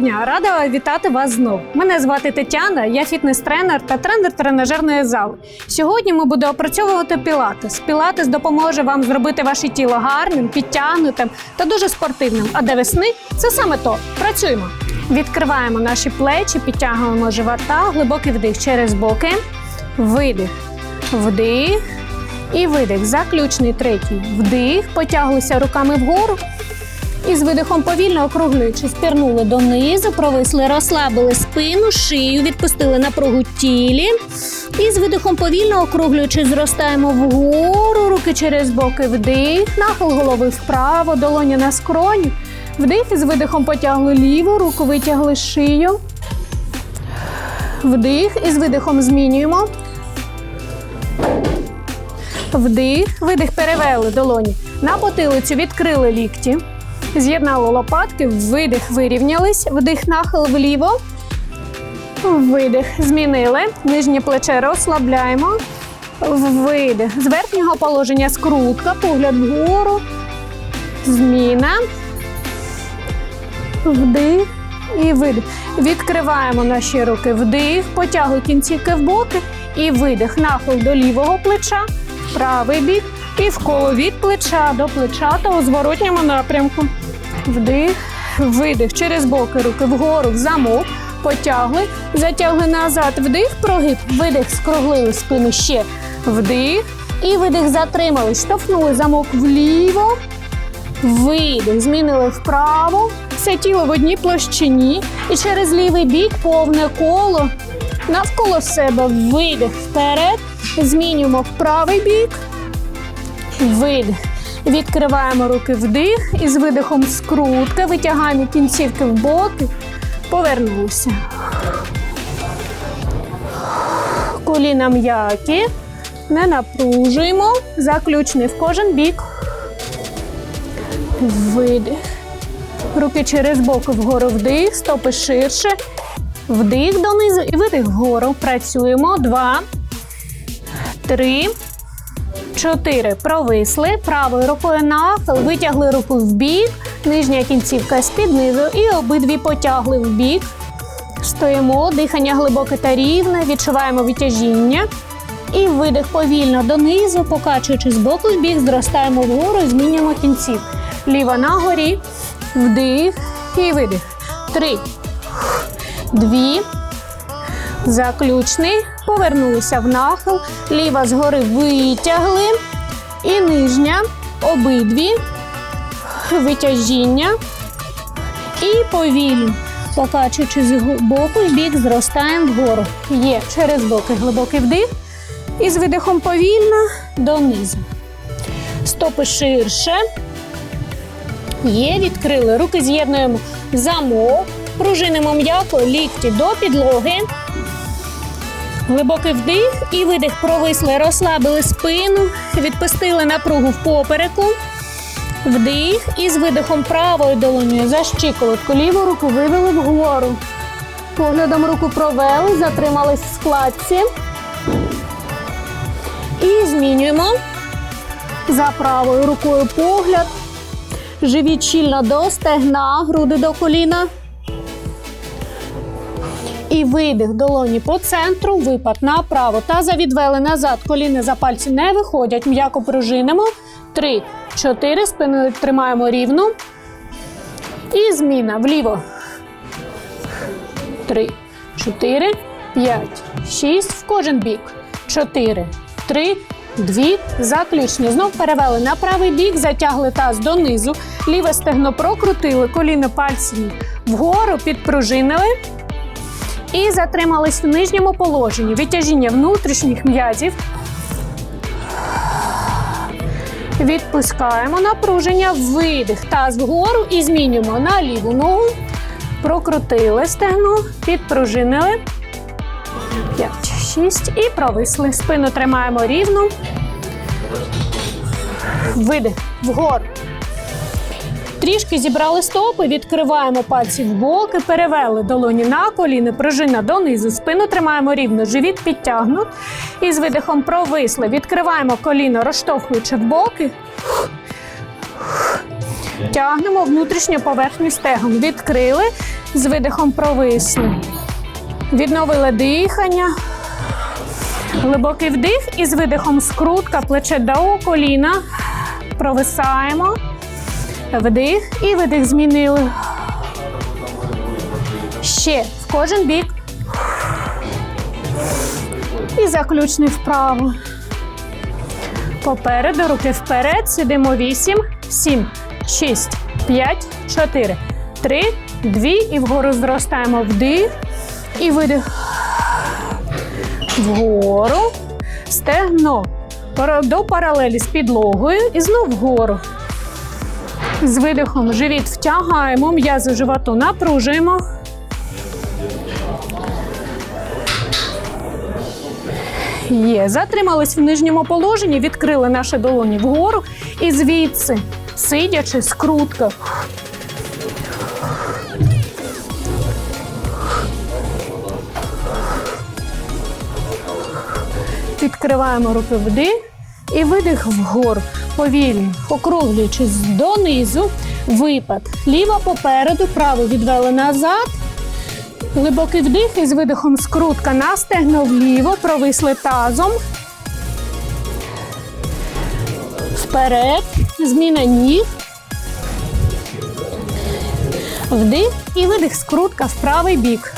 дня! Рада вітати вас знову. Мене звати Тетяна, я фітнес-тренер та тренер тренажерної зали. Сьогодні ми будемо опрацьовувати пілатес. Пілатес допоможе вам зробити ваше тіло гарним, підтягнутим та дуже спортивним. А де весни це саме то. Працюємо. Відкриваємо наші плечі, підтягуємо живота, глибокий вдих через боки, видих, вдих. І видих. Заключний третій. Вдих. Потяглися руками вгору. З видихом повільно округлюючись, пірнули донизу, провисли, розслабили спину, шию, відпустили напругу тілі. І з видихом повільно округлюючись, зростаємо вгору, руки через боки, вдих, нахил голови вправо, долоні на скроні. Вдих і з видихом потягли ліву, руку витягли шию. Вдих і з видихом змінюємо. Вдих, видих, перевели долоні. На потилицю відкрили лікті. З'єднали лопатки, видих, вирівнялись, вдих, нахил вліво. Видих, змінили. Нижнє плече розслабляємо. Видих. З верхнього положення скрутка, погляд вгору. Зміна. Вдих і видих. Відкриваємо наші руки. Вдих, потягли кінцівки в боки і видих. Нахил до лівого плеча, правий бік і вколо від плеча до плеча та у зворотньому напрямку. Вдих, видих через боки руки вгору в замок. Потягли, затягли назад, вдих, прогиб, видих, скруглили спину ще. Вдих і видих, затримали, штовхнули замок вліво. Видих, змінили вправо. Все тіло в одній площині. І через лівий бік повне коло. Навколо себе видих вперед. Змінюємо в правий бік. Видих. Відкриваємо руки вдих і з видихом скрутка. Витягаємо кінцівки в боки. Повернулися. Коліна м'які. Не напружуємо. Заключний в кожен бік. Видих. Руки через боки вгору вдих, стопи ширше. Вдих донизу і видих вгору. Працюємо. Два. Три. Чотири. Провисли. Правою рукою нахил. Витягли руку в бік. Нижня кінцівка з-під низу. І обидві потягли в бік. Стоїмо. Дихання глибоке та рівне. Відчуваємо витяжіння. І видих повільно донизу, покачуючи з боку в бік, зростаємо вгору змінюємо кінців. Ліва нагорі. Вдих і видих. Три. Дві. Заключний. Повернулися в нахил. Ліва згори витягли. І нижня. Обидві. Витяжіння. І повільно. Покачуючи з боку в бік, зростаємо вгору. Є через боки глибокий вдих. І з видихом повільно донизу. Стопи ширше. Є, відкрили. Руки з'єднуємо замок. Пружинимо м'яко лікті до підлоги. Глибокий вдих і видих провисли, розслабили спину, відпустили напругу в попереку. Вдих і з видихом правою долонею за щиколотку. Ліву руку вивели вгору. Поглядом руку провели, затримались в складці. І змінюємо. За правою рукою погляд. Живіть щільно до стегна, груди до коліна. І видих долоні по центру, випад направо. Таза відвели назад. Коліни за пальці не виходять. М'яко пружинимо. Три, чотири. Спиною тримаємо рівно. І зміна вліво. Три, чотири, п'ять, шість. В кожен бік. Чотири, три, дві. Заключні. Знов перевели на правий бік, затягли таз донизу. Ліве стегно прокрутили, коліно пальцями вгору, підпружинили. І затримались в нижньому положенні. Витяжіння внутрішніх м'язів. Відпускаємо напруження, видих, таз вгору і змінюємо на ліву ногу. Прокрутили стегно, підпружинили. 5, 6 і провисли. Спину тримаємо рівно. Видих вгору. Трішки зібрали стопи, відкриваємо пальці в боки, перевели долоні на коліни, пружина донизу, спину тримаємо рівно, живіт підтягнут. І з видихом провисли. Відкриваємо коліно, розштовхуючи в боки. Тягнемо внутрішню поверхню стегон. Відкрили, з видихом провисли. Відновили дихання. Глибокий вдих і з видихом скрутка, плече до коліна. Провисаємо. Вдих і видих змінили. Ще в кожен бік. І заключний вправо. Попереду руки вперед. Сидимо 8, 7, 6, 5, 4, 3, 2 і вгору зростаємо вдих і видих. Вгору. Стегно. До паралелі з підлогою і знов вгору. З видихом живіт втягаємо, м'язи животу напружуємо. Є. Затримались в нижньому положенні, відкрили наші долоні вгору і звідси, сидячи, скрутка. Відкриваємо руки вдих і видих вгору. Повільно, округлюючись донизу, випад. Ліва попереду, праву відвели назад. Глибокий вдих і з видихом скрутка на стегно вліво, провисли тазом. Вперед, зміна ніг. Вдих і видих скрутка в правий бік.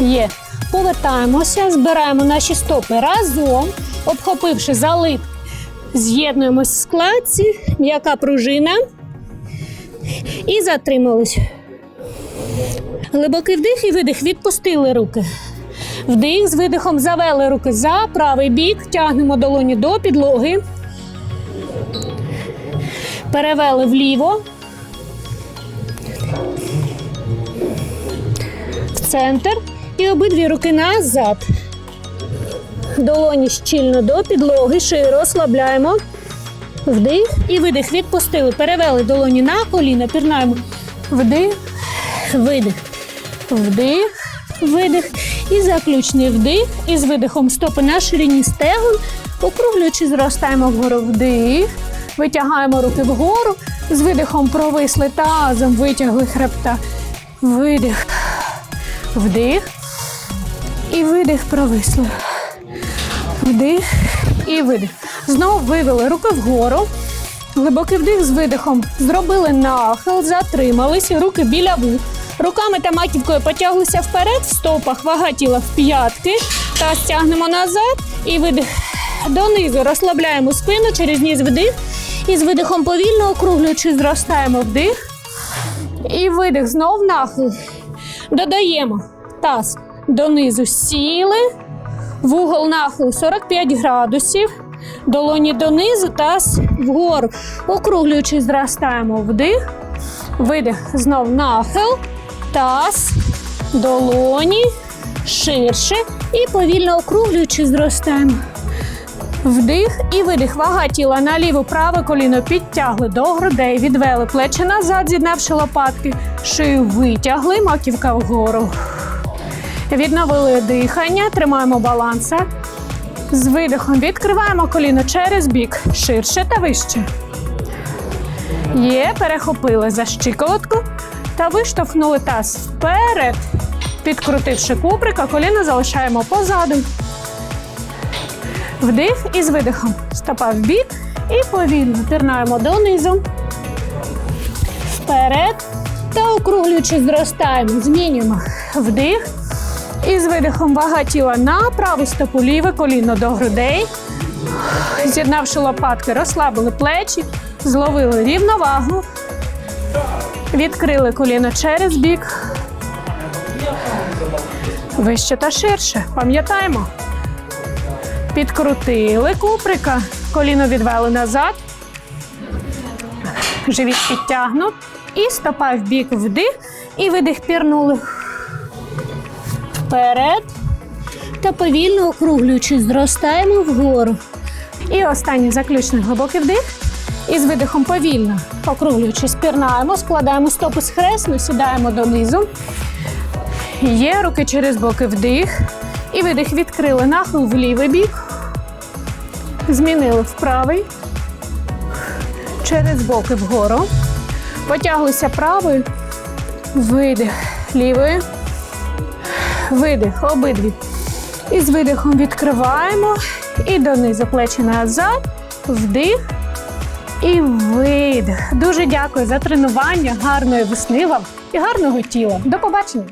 Є. Повертаємося, збираємо наші стопи разом, обхопивши залит, з'єднуємось в складці, м'яка пружина. І затримались. Глибокий вдих і видих. Відпустили руки. Вдих з видихом завели руки за правий бік, тягнемо долоні до підлоги. Перевели вліво. В центр. І обидві руки назад. Долоні щільно до підлоги, шиї розслабляємо. Вдих і видих. Відпустили. Перевели долоні на коліна. Пірнаємо. Вдих, видих. Вдих, видих. І заключний вдих. І з видихом стопи на ширині стегон. Округлюючи, зростаємо вгору вдих. Витягаємо руки вгору. З видихом провисли тазом, витягли хребта. Видих. Вдих. І видих провисли. Вдих і видих. Знову вивели руки вгору. Глибокий вдих з видихом. Зробили нахил, затримались, руки біля вух. Руками та маківкою потяглися вперед, в стопах вага тіла в п'ятки. Та стягнемо назад і видих. Донизу розслабляємо спину через ніс вдих. І з видихом повільно округлюючи, зростаємо вдих. І видих. Знов нахил. Додаємо таз донизу сіли. Вугол нахилу 45 градусів. Долоні донизу, таз вгору. Округлюючи, зростаємо вдих. Видих. Знов нахил. Таз. Долоні. Ширше. І повільно округлюючи, зростаємо. Вдих і видих. Вага тіла на ліву, праве коліно підтягли до грудей, відвели плечі назад, з'єднавши лопатки, шию витягли, маківка вгору. Відновили дихання, тримаємо баланса. З видихом відкриваємо коліно через бік, ширше та вище. Є, перехопили за щиколотку та виштовхнули таз вперед. Підкрутивши куприка, коліно залишаємо позаду. Вдих і з видихом. Стопа в бік і повільно пірнаємо донизу. Вперед. Та округлюючи, зростаємо. Змінюємо. Вдих. І з видихом вага тіла на праву стопу, ліве коліно до грудей. З'єднавши лопатки, розслабили плечі, зловили рівновагу. Відкрили коліно через бік. Вище та ширше. Пам'ятаємо. Підкрутили куприка, коліно відвели назад, живіт підтягнув і стопа в бік вдих і видих пірнули. Вперед та повільно округлюючись, зростаємо вгору. І останній заключний глибокий вдих. І з видихом повільно, округлюючись, пірнаємо, складаємо стопи схресно, сідаємо донизу. Є руки через боки вдих. І видих відкрили нахил в лівий бік. Змінили в правий. Через боки вгору. Потяглися правою. Видих лівою. Видих обидві. І з видихом відкриваємо. І донизу плечі назад. Вдих. І видих. Дуже дякую за тренування. Гарної весни вам і гарного тіла. До побачення!